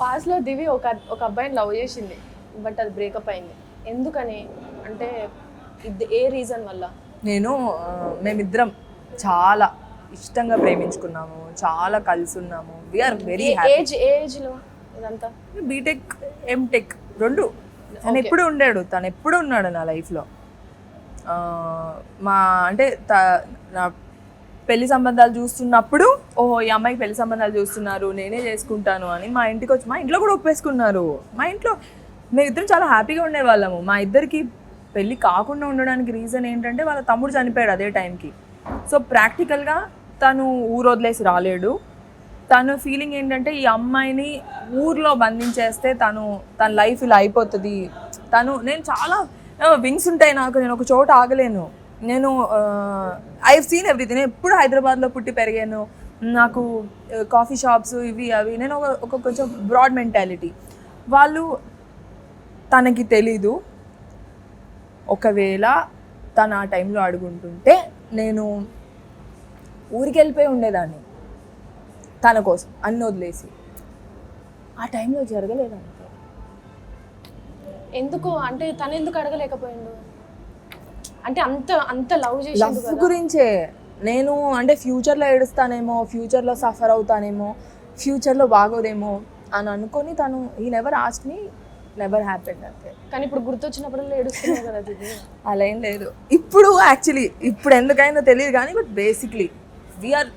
పాస్లో దివి ఒక ఒక అబ్బాయిని లవ్ చేసింది బట్ అది బ్రేకప్ అయింది. ఎందుకని? అంటే ఇది ఏ రీజన్ వల్ల? నేను ఆ, మేమిద్దరం చాలా ఇష్టంగా ప్రేమించుకున్నాము చాలా కలిసి ఉన్నాము వీఆర్ వెరీ హ్యాపీ ఏజ్ ఏజ్లో ఇదంతా? బీటెక్ ఎంటెక్ రెండు. తను ఎప్పుడు ఉండాడు? తను ఎప్పుడు ఉన్నాడు నా లైఫ్లో? మా అంటే త- నా పెళ్ళి సంబంధాలు చూస్తున్నప్పుడు ఓహో ఈ అమ్మాయికి పెళ్ళి సంబంధాలు చూస్తున్నారు నేనే చేసుకుంటాను అని మా ఇంటికి వచ్చి మా ఇంట్లో కూడా ఒప్పేసుకున్నారు. మా ఇంట్లో మేమిద్దరం చాలా హ్యాపీగా ఉండేవాళ్ళము. మా ఇద్దరికి పెళ్ళి కాకుండా ఉండడానికి రీజన్ ఏంటంటే వాళ్ళ తమ్ముడు చనిపోయాడు అదే టైంకి. సో ప్రాక్టికల్గా తను ఊరు వదిలేసి రాలేడు. తను ఫీలింగ్ ఏంటంటే ఈ అమ్మాయిని ఊర్లో బంధించేస్తే తను తన లైఫ్ ఇలా అయిపోతుంది. తను నేను చాలా వింగ్స్ ఉంటాయి నాకు నేను ఒక చోట ఆగలేను. నేను ఐ సీన్ ఎవ్రీథింగ్ నేను ఎప్పుడు హైదరాబాద్లో పుట్టి పెరిగాను. నాకు కాఫీ షాప్స్ ఇవి అవి. నేను ఒక ఒక కొంచెం బ్రాడ్ మెంటాలిటీ వాళ్ళు తనకి తెలీదు. ఒకవేళ తను ఆ టైంలో అడుగుంటుంటే నేను ఊరికి వెళ్ళిపోయి ఉండేదాన్ని. తన కోసం అన్ని వదిలేసి. ఆ టైంలో జరగలేదంటే. ఎందుకు? అంటే తను ఎందుకు అడగలేకపోయిండు? అంటే అంత అంత లవ్ లవ్ చేసిండు కదా? గురించే. నేను అంటే ఫ్యూచర్లో ఏడుస్తానేమో ఫ్యూచర్లో సఫర్ అవుతానేమో ఫ్యూచర్లో బాగోదేమో అని అనుకొని తను ఈ never asked me never happened అంతే. కానీ ఇప్పుడు గుర్తొచ్చినప్పుడు ఏడుస్తున్నావు కదా అలా ఏం లేదు. ఇప్పుడు యాక్చువల్లీ ఇప్పుడు ఎందుకైందో తెలియదు కానీ but basically we are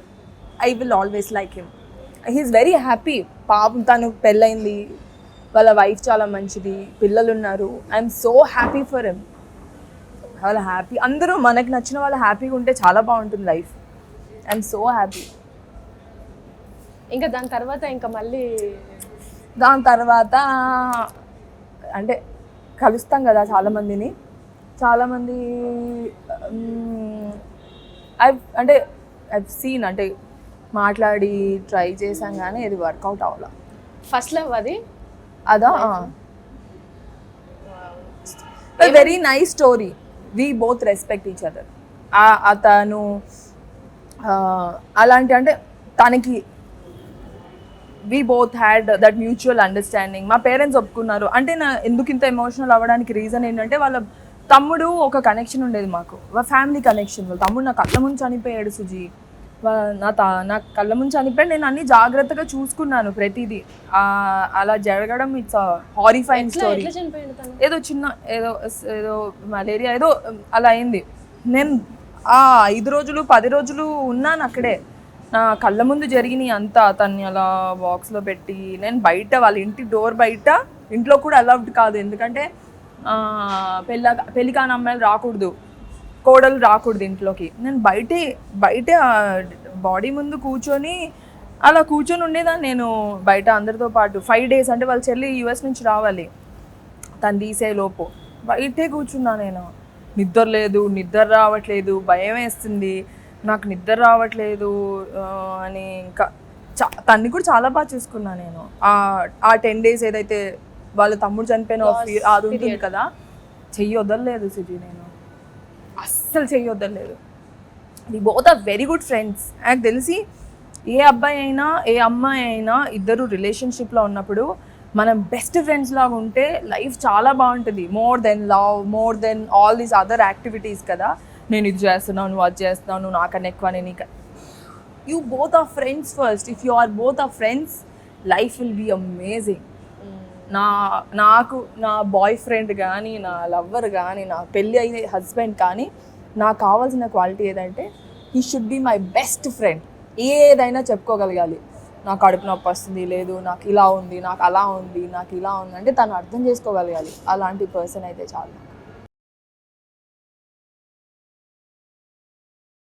I will always like him he is very happy పాపం తను పెళ్ళైంది వాళ్ళ వైఫ్ చాలా మంచిది. పిల్లలు ఉన్నారు I'm so happy for him వాళ్ళ హ్యాపీ అందరూ మనకి నచ్చిన వాళ్ళు హ్యాపీగా ఉంటే చాలా బాగుంటుంది లైఫ్ ఐఎమ్ సో హ్యాపీ ఇంకా దాని తర్వాత ఇంకా మళ్ళీ దాని తర్వాత అంటే కలుస్తాం కదా చాలామందిని. చాలామంది ఐ అంటే ఐ సీన్ అంటే మాట్లాడి ట్రై చేసాం కానీ ఇది వర్కౌట్ అవ్వాల. ఫస్ట్ లవ్ అది? అదా? Very nice story we both respect each other అతను అలాంటి అంటే తనకి we both had that mutual understanding మా పేరెంట్స్ ఒప్పుకున్నారు. అంటే నా ఎందుకు ఇంత ఎమోషనల్ అవ్వడానికి రీజన్ ఏంటంటే వాళ్ళ తమ్ముడు ఒక కనెక్షన్ ఉండేది మాకు. వాళ్ళ ఫ్యామిలీ కనెక్షన్ వాళ్ళ తమ్ముడు నాకు కళ్ళ ముందు చనిపోయాడు సుజీ. నా తా నా కళ్ళ ముందు చనిపోయాడు. నేను అన్ని జాగ్రత్తగా చూసుకున్నాను ప్రతిదీ. అలా జరగడం ఇట్స్ హారిఫైన్ స్టోరీ ఏదో చిన్న ఏదో ఏదో మలేరియా ఏదో అలా అయింది. నేను ఆ ఐదు రోజులు పది రోజులు ఉన్నాను అక్కడే. నా కళ్ళ ముందు జరిగినాయి అంతా. అతన్ని అలా బాక్స్లో పెట్టి నేను బయట వాళ్ళ ఇంటి డోర్ బయట ఇంట్లో కూడా అలౌడ్ కాదు. ఎందుకంటే పెళ్ళ పెళ్ళి కాని అమ్మాయిలు రాకూడదు. కోడలు రాకూడదు ఇంట్లోకి. నేను బయటే బయట బాడీ ముందు కూర్చొని అలా కూర్చొని ఉండేదాన్ని నేను బయట అందరితో పాటు. ఫైవ్ డేస్ అంటే వాళ్ళ చెల్లి యూఎస్ నుంచి రావాలి. తను తీసే లోపు. బయటే కూర్చున్నా నేను. నిద్ర లేదు నిద్ర రావట్లేదు భయం వేస్తుంది. నాకు నిద్ర రావట్లేదు అని ఇంకా చా తన్ని కూడా చాలా బాగా చూసుకున్నా నేను. ఆ- టెన్ డేస్ ఏదైతే వాళ్ళ తమ్ముడు చనిపోయిన అది ఉంటుంది కదా. చెయ్యి వదలలేదు సిజీ నేను. అస్సలు చెయ్యి వదలలేదు we both are very good friends నాకు తెలిసి ఏ అబ్బాయి అయినా ఏ అమ్మాయి అయినా ఇద్దరు రిలేషన్షిప్లో ఉన్నప్పుడు మనం బెస్ట్ ఫ్రెండ్స్ లాగా ఉంటే లైఫ్ చాలా బాగుంటుంది. More than love more than all these other activities కదా. నేను ఇది చేస్తున్నాను నువ్వు అది చేస్తున్నావు నువ్వు నాకన్నా ఎక్కువ నేను నీక you both are friends first if you are both are friends life will be amazing నా నాకు నా బాయ్ ఫ్రెండ్ కానీ నా లవ్వర్ కానీ నా పెళ్ళి అయిన హస్బెండ్ కానీ నాకు కావాల్సిన క్వాలిటీ ఏదంటే he should be my best friend ఏదైనా చెప్పుకోగలగాలి. నాకు కడుపు నొప్పి వస్తుంది లేదు నాకు ఇలా ఉంది నాకు అలా ఉంది నాకు ఇలా ఉంది అంటే తను అర్థం చేసుకోగలగాలి. అలాంటి పర్సన్ అయితే చాలు.